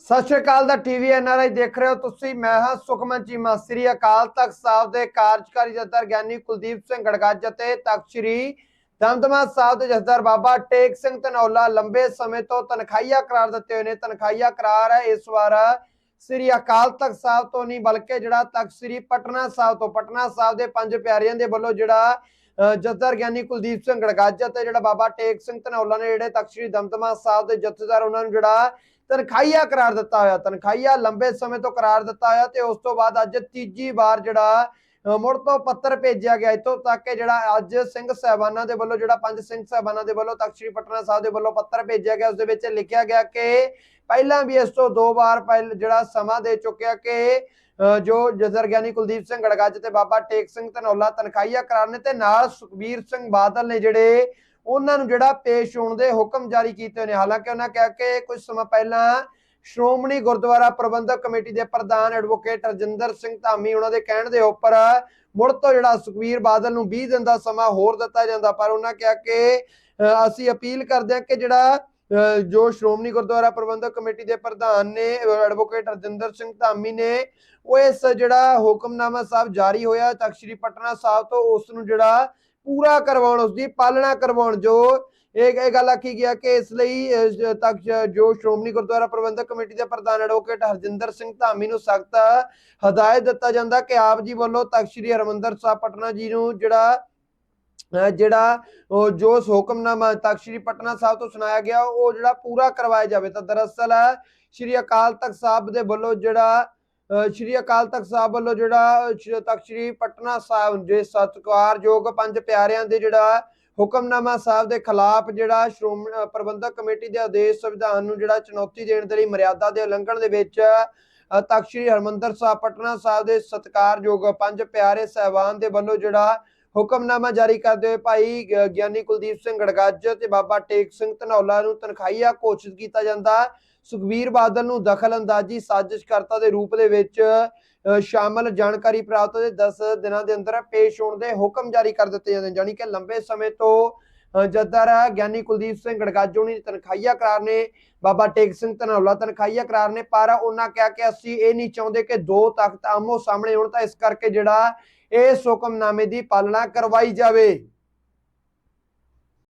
ਸਤਿ ਸ਼੍ਰੀ ਅਕਾਲ ਦਾ TV NRI ਦੇਖ ਰਹੇ ਹੋ ਤੁਸੀਂ। ਮੈਂ ਹਾਂ ਸੁਖਮਨ ਚੀਮਾ। ਸ੍ਰੀ ਅਕਾਲ ਤਖਤ ਸਾਹਿਬ ਦੇ ਕਾਰਜਕਾਰੀ ਜਥੇਦਾਰ ਗਿਆਨੀ ਕੁਲਦੀਪ ਸਿੰਘ ਗੜਗੱਜ ਅਤੇ ਤਖਤ ਸ੍ਰੀ ਦਮਦਮਾ ਸਾਹਿਬ ਦੇ ਜਥੇਦਾਰ ਬਾਬਾ ਟੇਕ ਸਿੰਘ ਧਨੌਲਾ ਲੰਬੇ ਸਮੇਂ ਤੋਂ ਤਨਖਾਹੀਆ ਕਰਾਰ ਦਿੱਤੇ ਹੋਏ ਨੇ। ਤਨਖਾਹੀਆ ਕਰਾਰ ਹੈ ਇਸ ਵਾਰ ਸ੍ਰੀ ਅਕਾਲ ਤਖਤ ਸਾਹਿਬ ਤੋਂ ਨਹੀਂ, ਬਲਕਿ ਜਿਹੜਾ ਤਖਤ ਸ੍ਰੀ ਪਟਨਾ ਸਾਹਿਬ ਤੋਂ। ਪਟਨਾ ਸਾਹਿਬ ਦੇ ਪੰਜ ਪਿਆਰਿਆਂ ਦੇ ਵੱਲੋਂ ਜਿਹੜਾ ਜਥੇਦਾਰ ਗਿਆਨੀ ਕੁਲਦੀਪ ਸਿੰਘ ਗੜਗੱਜ ਅਤੇ ਜਿਹੜਾ ਬਾਬਾ ਟੇਕ ਸਿੰਘ ਧਨੌਲਾ ਨੇ ਜਿਹੜੇ ਤਖਤ ਦਮਦਮਾ ਸਾਹਿਬ ਦੇ ਜਥੇਦਾਰ, ਉਹਨਾਂ ਨੂੰ ਜਿਹੜਾ ਤਨਖਾਹੀਆ ਕਰਾਰ ਦਿੱਤਾ ਹੋਇਆ, ਤਨਖਾਹੀਆ ਲੰਬੇ ਸਮੇਂ ਤੋਂ ਕਰਾਰ ਦਿੱਤਾ ਹੋਇਆ ਤੇ ਉਸ ਤੋਂ ਬਾਅਦ ਅੱਜ ਤੀਜੀ ਵਾਰ ਜਿਹੜਾ ਮੁੜ ਤੋਂ ਪੱਤਰ ਭੇਜਿਆ ਗਿਆ ਇਤੋਂ ਤੱਕ ਕਿ ਜਿਹੜਾ ਅੱਜ ਸਿੰਘ ਸਹਿਬਾਨਾਂ ਦੇ ਵੱਲੋਂ, ਜਿਹੜਾ ਪੰਜ ਸਿੰਘ ਸਹਿਬਾਨਾਂ ਦੇ ਵੱਲੋਂ, ਤਖਤ ਸ੍ਰੀ ਪਟਨਾ ਸਾਹਿਬ ਦੇ ਵੱਲੋਂ ਪੱਤਰ ਭੇਜਿਆ ਗਿਆ, ਉਸ ਦੇ ਵਿੱਚ ਲਿਖਿਆ ਗਿਆ ਕਿ ਪਹਿਲਾਂ ਵੀ ਇਸ ਤੋਂ ਦੋ ਵਾਰ ਪਹਿਲ, ਜਿਹੜਾ ਸਮਾਂ ਦੇ ਚੁੱਕਿਆ ਕਿ ਜੋ ਜਜ਼ਰ ਗਿਆਨੀ ਕੁਲਦੀਪ ਸਿੰਘ ਗੜਗੱਜ ਤੇ ਬਾਬਾ ਟੇਕ ਸਿੰਘ ਧਨੌਲਾ ਤਨਖਾਹੀਆ ਕਰਾਰ ਤੇ ਨਾਲ ਸੁਖਬੀਰ ਸਿੰਘ ਬਾਦਲ ਨੇ ਜਿਹੜੇ ਉਹਨਾਂ ਨੂੰ ਜਿਹੜਾ ਪੇਸ਼ ਹੋਣ ਦੇ ਹੁਕਮ ਜਾਰੀ ਕੀਤੇ ਨੇ। ਹਾਲਾਂਕਿ ਉਹਨਾਂ ਕਿਹਾ ਕਿ ਕੁਝ ਸਮਾਂ ਪਹਿਲਾਂ ਸ਼੍ਰੋਮਣੀ ਗੁਰਦੁਆਰਾ ਪ੍ਰਬੰਧਕ ਕਮੇਟੀ ਦੇ ਪ੍ਰਧਾਨ ਐਡਵੋਕੇਟ ਰਜਿੰਦਰ ਸਿੰਘ ਧਾਮੀ ਉਹਨਾਂ ਦੇ ਕਹਿਣ ਦੇ ਉੱਪਰ ਮੁੜ ਤੋਂ ਜਿਹੜਾ ਸੁਖਬੀਰ ਬਾਦਲ ਨੂੰ 20 ਦਿਨ ਦਾ ਸਮਾਂ ਹੋਰ ਦਿੱਤਾ ਜਾਂਦਾ ਪਰ ਉਹਨਾਂ ਕਿਹਾ ਕਿ ਅ, ਅਸੀਂ ਅਪੀਲ ਕਰਦੇ ਹਾਂ ਕਿ ਜਿਹੜਾ ਜੋ ਸ਼੍ਰੋਮਣੀ ਗੁਰਦੁਆਰਾ ਪ੍ਰਬੰਧਕ ਕਮੇਟੀ ਦੇ ਪ੍ਰਧਾਨ ਨੇ ਐਡਵੋਕੇਟ ਰਜਿੰਦਰ ਸਿੰਘ ਧਾਮੀ ਨੇ, ਉਹ ਇਸ ਜਿਹੜਾ ਹੁਕਮਨਾਮਾ ਸਾਹਿਬ ਜਾਰੀ ਹੋਇਆ, ਤਖਤ ਸ੍ਰੀ ਪਟਨਾ ਸਾਹਿਬ ਤੋਂ, ਉਸ ਨੂੰ ਜਿਹੜਾ ਪੂਰਾ ਕਰਵਾਉਣ, ਉਸ ਦੀ ਪਾਲਣਾ ਕਰਵਾਉਣ ਜੋ ਇਹ ਇਹ ਗੱਲ ਆਖੀ ਗਿਆ ਕਿ ਇਸ ਲਈ ਤੱਕ ਜੋ ਸ਼੍ਰੋਮਣੀ ਗੁਰਦੁਆਰਾ ਪ੍ਰਬੰਧਕ ਕਮੇਟੀ ਦੇ ਪ੍ਰਧਾਨ ਐਡਵੋਕੇਟ ਹਰਜਿੰਦਰ ਸਿੰਘ ਧਾਮੀ ਨੂੰ ਸਖਤ ਹਦਾਇਤ ਦਿੱਤਾ ਜਾਂਦਾ ਕਿ ਆਪ ਜੀ ਵੱਲੋਂ ਤਖਤ ਸ੍ਰੀ ਹਰਮੰਦਰ ਸਾਹਿਬ, ਪਟਨਾ ਜੀ ਨੂੰ ਜਿਹੜਾ ਜਿਹੜਾ ਉਹ ਜੋ ਹੁਕਮਨਾਮਾ ਤਖਤ ਸ੍ਰੀ ਪਟਨਾ ਸਾਹਿਬ ਤੋਂ ਸੁਣਾਇਆ ਗਿਆ, ਉਹ ਜਿਹੜਾ ਪੂਰਾ ਕਰਵਾਇਆ ਜਾਵੇ ਤਾਂ ਦਰਅਸਲ ਸ੍ਰੀ ਅਕਾਲ ਤਖਤ ਸਾਹਿਬ ਦੇ ਵੱਲੋਂ ਜਿਹੜਾ ਸ੍ਰੀ ਅਕਾਲ ਤਖਤ ਸਾਹਿਬ ਵੱਲੋਂ ਜਿਹੜਾ ਤਖਤ ਸ੍ਰੀ ਪਟਨਾ ਸਾਹਿਬ ਦੇ ਸਤਿਕਾਰਯੋਗ ਪੰਜ ਪਿਆਰਿਆਂ ਦੇ ਜਿਹੜਾ ਹੁਕਮਨਾਮਾ ਸਾਹਿਬ ਦੇ ਖਿਲਾਫ ਜਿਹੜਾ ਸ਼੍ਰੋਮਣੀ ਪ੍ਰਬੰਧਕ ਕਮੇਟੀ ਦੇ ਆਦੇਸ਼ ਸੰਵਿਧਾਨ ਨੂੰ ਜਿਹੜਾ ਚੁਣੌਤੀ ਦੇਣ ਦੇ ਲਈ ਮਰਿਆਦਾ ਦੇ ਉਲੰਘਣ ਦੇ ਵਿੱਚ ਤਖ਼ਤ ਸ੍ਰੀ ਹਰਮੰਦਰ ਸਾਹਿਬ, ਪਟਨਾ ਸਾਹਿਬ ਦੇ ਸਤਿਕਾਰਯੋਗ ਪੰਜ ਪਿਆਰੇ ਸਹਿਬਾਨ ਦੇ ਵੱਲੋਂ ਜਿਹੜਾ ਹੁਕਮਨਾਮਾ ਜਾਰੀ ਕਰਦੇ ਹੋਏ ਭਾਈ ਗਿਆਨੀ ਕੁਲਦੀਪ ਸਿੰਘ ਗੜਗੱਜ ਤੇ ਬਾਬਾ ਟੇਕ ਸਿੰਘ ਧਨੌਲਾ ਨੂੰ ਤਨਖਾਹੀਆ ਘੋਸ਼ਿਤ ਕੀਤਾ ਜਾਂਦਾ। ਸੁਖਬੀਰ ਬਾਦਲ ਨੂੰ ਦਖਲ ਸਾਜ਼ਿਸ਼ਕਰਤਾ ਦੇ ਰੂਪ ਦੇ ਵਿੱਚ ਸ਼ਾਮਲ ਜਾਣਕਾਰੀ ਪ੍ਰਾਪਤ ਦੇ 10 ਦਿਨਾਂ ਦੇ ਅੰਦਰ ਪੇਸ਼ ਹੋਣ ਦੇ ਹੁਕਮ ਜਾਰੀ ਕਰ ਦਿੱਤੇ ਜਾਂਦੇ ਨੇ ਜਾਨੀ ਕਿ ਲੰਬੇ ਸਮੇਂ ਤੋਂ ਅ, ਜੱਦਰ ਗਿਆਨੀ ਕੁਲਦੀਪ ਸਿੰਘ ਗੜਗੱਜ ਹੋਣੀ ਤਨਖਾਹੀਆ ਕਰਾਰ ਨੇ ਬਾਬਾ ਟੇਕ ਸਿੰਘ ਧਨੌਲਾ ਤਨਖਾਹੀਆ ਕਰਾਰ ਨੇ ਪਰ ਉਹਨਾਂ ਕਿਹਾ ਕਿ ਅਸੀਂ ਇਹ ਨਹੀਂ ਚਾਹੁੰਦੇ ਕਿ ਦੋ ਤਖਤ ਆਮੋ ਸਾਹਮਣੇ ਹੋਣ ਤਾਂ ਇਸ ਕਰਕੇ ਜਿਹੜਾ ਇਸ ਹੁਕਮਨਾਮੇ ਦੀ ਪਾਲਣਾ ਕਰਵਾਈ ਜਾਵੇ।